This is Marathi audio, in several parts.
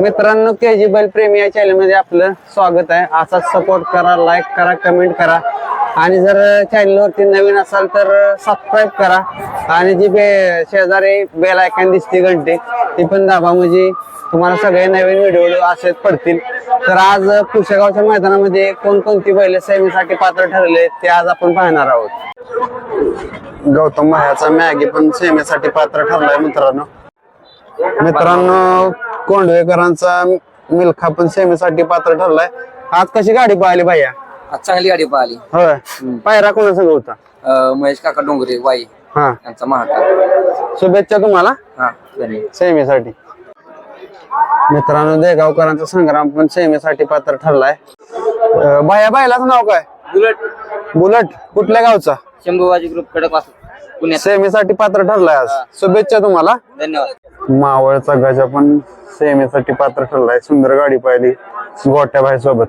मित्रांनो के जी बैल प्रेमी या चॅनलमध्ये आपलं स्वागत आहे. असाच सपोर्ट करा लाईक करा कमेंट करा. आणि जर चॅनलवरती नवीन असाल तर सबस्क्राईब करा. आणि जी बे शेजारी बेल आयकॉन दिसते घंटे ती पण दाबा. म्हणजे तुम्हाला सगळे नवीन व्हिडिओ असेच पडतील. तर आज पुशेगावच्या मैदानामध्ये कोणकोणती बैल सेमीसाठी पात्र ठरले ते आज आपण पाहणार आहोत. गौतम भायाचा मॅगी पण सेमीसाठी पात्र ठरलाय मित्रांनो. मित्रांनो कोंडवेकरांचा मिल्खा पण सेमीसाठी पात्र ठरलाय. आज कशी गाडी पाहिली भैया? आज चांगली गाडी पाहिली होय. पायरा कोणा संग होता? अं, महेश काका डोंगरे वाई हा. यांचा महाकाल. शुभेच्छा तुम्हाला. हा धन्यवाद. सेमीसाठी. मित्रांनो देगावकरांचा संग्राम पण सेमीसाठी पात्र ठरलाय. अं, बाया बायलाच नाव काय? बुलेट. बुलट. कुठल्या गावचा? शंभूबाजी ग्रुप कडक पुण्यात. सेमीसाठी पात्र ठरलाय आज. शुभेच्छा तुम्हाला. धन्यवाद. मावळचा गजा पण सेमीसाठी पात्र ठरलाय. सुंदर गाडी पाहिली गोट्या भाई सोबत.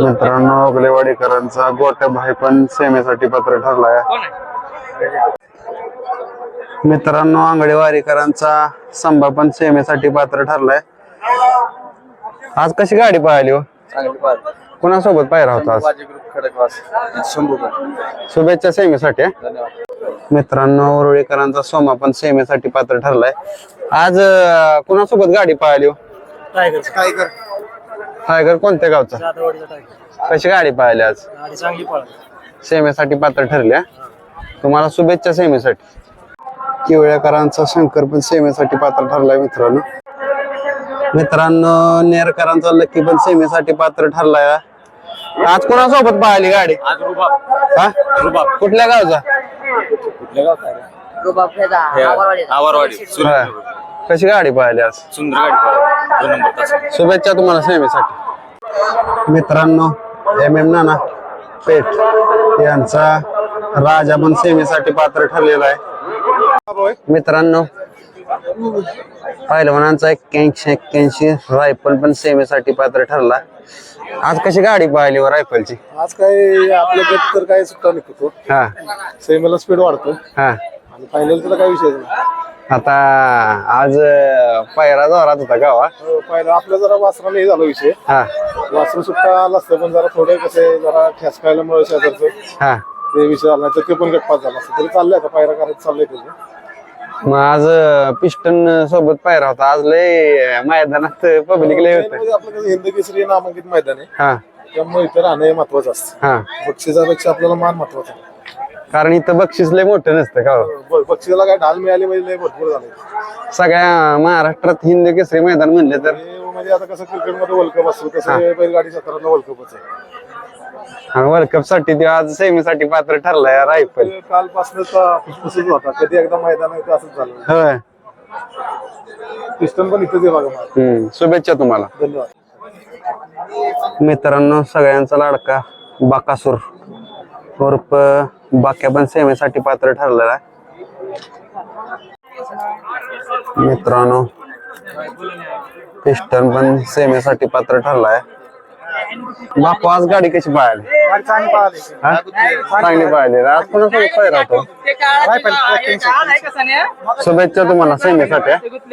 मित्रांनो ओगलेवाडीकरांचा गोट्या भाई पण सेमीसाठी पात्र ठरलाय. मित्रांनो आंगडेवारीकरांचा संभा पण सेमीसाठी पात्र ठरलाय. आज कशी गाडी पाहिली हो? कोणासोबत पाहिला होता आज? शुभेच्छा सेमीसाठी मित्रांनो उरुळीकरांचा सोमा पण सेमीसाठी पात्र ठरलाय. आज अं, कोणासोबत गाडी पाहिली हो? टायगर. टायगर. कोणत्या गावचा? कशी गाडी पाहिली आज? गाडी चांगली पळाली. सेमीसाठी पात्र ठरली हा? तुम्हाला शुभेच्छा सेमीसाठी. किवळ्याकरांचा शंकर पण सेमीसाठी पात्र ठरलाय मित्रांनो. मित्रांनो नेरकरांचा लकी पण सेमीसाठी पात्र ठरलाय हा. आज कोणासोबत पाहिली गाडी? आज रुबाब. हा? रुबाब. कुठल्या गावचा? आवारवाडी. हा. कशी गाडी पाहिली आज? सुंदर दोन नंबर तास. शुभेच्छा तुम्हाला सेमीसाठी मित्रांनो एम एम नाना पेठ यांचा राजा पण सेमीसाठी पात्र ठरलेला आहे. मित्रांनो पहिलवानांचा एक्क्याऐंशी एक्क्याऐंशी रायफल पण सेमीसाठी पात्र ठरला. आज कशी गाडी पाहिली व रायफलची आज काय आपल्या गट तर काय सुट्टा निघतो हा. सेमीला स्पीड वाढतो हा. आणि फायनल तर काय विषय नाही. आता आज पायरा जोरात होता गावा हो, पहिला आपल्या जरा वासराला हे झाला विषय. हा. वासरू सुट्टा आला असतं पण जरा थोडे कसे जरा ठेस खायला मुळे शेजारचं. हा. ते विषय झाला नाही तर ते पण गटपास झाला असतं. तरी चाललंय आता पायरा करायचं चाललंय त्याचं. मग आज पिस्टन सोबत पायरा होता. आज लय मैदानात पब्लिक लय होत. आपलं कसं हिंद केसरी नामांकित मैदान आहे. हा. त्यामुळे इथं राहणं हे महत्वाचं असतं. हा. बक्षिसापेक्षा आपल्याला मान महत्त्वाचा. कारण इथं बक्षीस लय मोठं नसतं का हो? ब- बक्षिसाला काय ढाल मिळाली म्हणजे लय भरपूर झाले. सगळ्या महाराष्ट्रात हिंद केसरी मैदान म्हणले तर. हे म्हणजे आता कसं क्रिकेटमध्ये वर्ल्ड कप असतो तसं बैलगाडी क्षेत्रातलं वर्ल्ड कपच आहे. वर्ल्ड कपसाठी ते आज सेमीसाठी पात्र ठरलाय रायफल कालपासून फुसफुसच होता. कधी एकदा मैदान आहे ते असंच झालं. होय. पिस्टन पण इथंच आहे बघा मला हम्म शुभेच्छा तुम्हाला. धन्यवाद. मित्रांनो सगळ्यांचा लाडका बाकासूर उर्फ बाक्या पण सेमीसाठी पात्र ठरलेला आहे. मित्रांनो पिस्टन पण सेमीसाठी पात्र ठरलाय बापू आज गाडी कशी पाहिली हा? चांगली पाहिली आज कोणासोबत पाहिला होतो शुभेच्छा तुम्हाला सेमीसाठी हा.